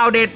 าวเด็ด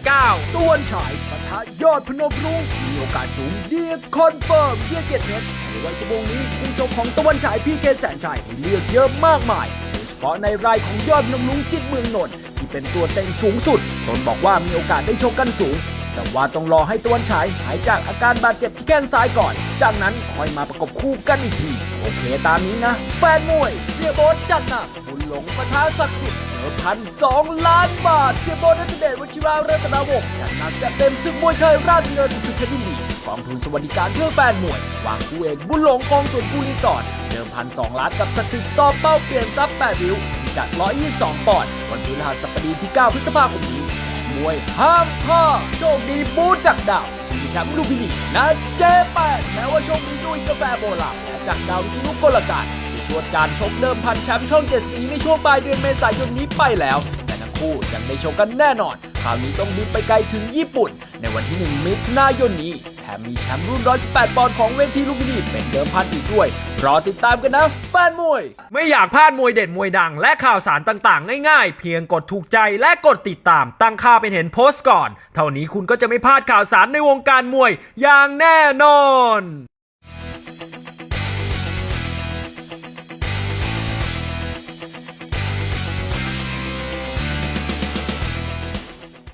789ตะวันฉายปะทะยอดพนมรุ้งมีโอกาสสูงเดียคอนเฟิร์มเดียเกตเน็ตในวันชั่วโมงนี้ผู้ชมของตะวันฉายพี่เคแสนชัยให้เลือกเยอะมากมายโดยเฉพาะในรายของยอดพนมรุ้งจิตเมืองนนท์ที่เป็นตัวเต็งสูงสุดตนบอกว่ามีโอกาสได้ชคกันสูง แต่ว่าต้องรอให้ตะวันฉายหายจากอาการบาดเจ็บที่แข้งซ้ายก่อน จากนั้นค่อยมาประกบคู่กันอีกที โอเคตามนี้นะ แฟนมวยเสียโบทจัดหนักบุญหลงประท้าศักดิ์สิทธิ์เดิมพันสองล้านบาท เสียโบทนัทเดชวชิราเรตนาวงศ์จัดหนักจัดเต็มศึกมวยไทยราชเนินสุดเพชรยินดีกองทุนสวัสดิการเพื่อแฟนมวยวางคู่เอกบุญหลงกองส่วนผู้รีสอร์ทเดิมพันสองล้านกับศักดิ์สิทธิ์ต่อเป้าเปลี่ยนซับแปดริ้วพิกัด122ปอนด์วันพฤหัสบดีที่ 9 พฤษภาคมนี้ มวยห้ามพลาดโชคดีบูจากดาวชิงแชมป์ลูกพินีนะเจแปดแม้ว่าโชคดีด้วยกาแฟโบราณและจากดาววิศนุกลการจะชวนการชกเดิมพันแชมป์ช่องเจ็ดสีในช่วงปลายเดือนเมษายนนี้ไปแล้ว แต่ทั้งคู่ยังได้ชกกันแน่นอน คราวนี้ต้องบินไปไกลถึงญี่ปุ่น ในวันที่ 1 มิถุนายนนี้ แถมมีแชมป์รุ่น 118 ปอนด์ของเวทีลูกพินีเป็นเดิมพันอีกด้วย รอติดตามกันนะแฟนมวย ไม่อยากพลาดมวยเด็ดมวยดัง และข่าวสารต่างๆ ง่ายๆ เพียงกดถูกใจและกดติดตาม ตั้งค่าเป็นเห็นโพสต์ก่อน เท่านี้คุณก็จะไม่พลาดข่าวสารในวงการมวยอย่างแน่นอน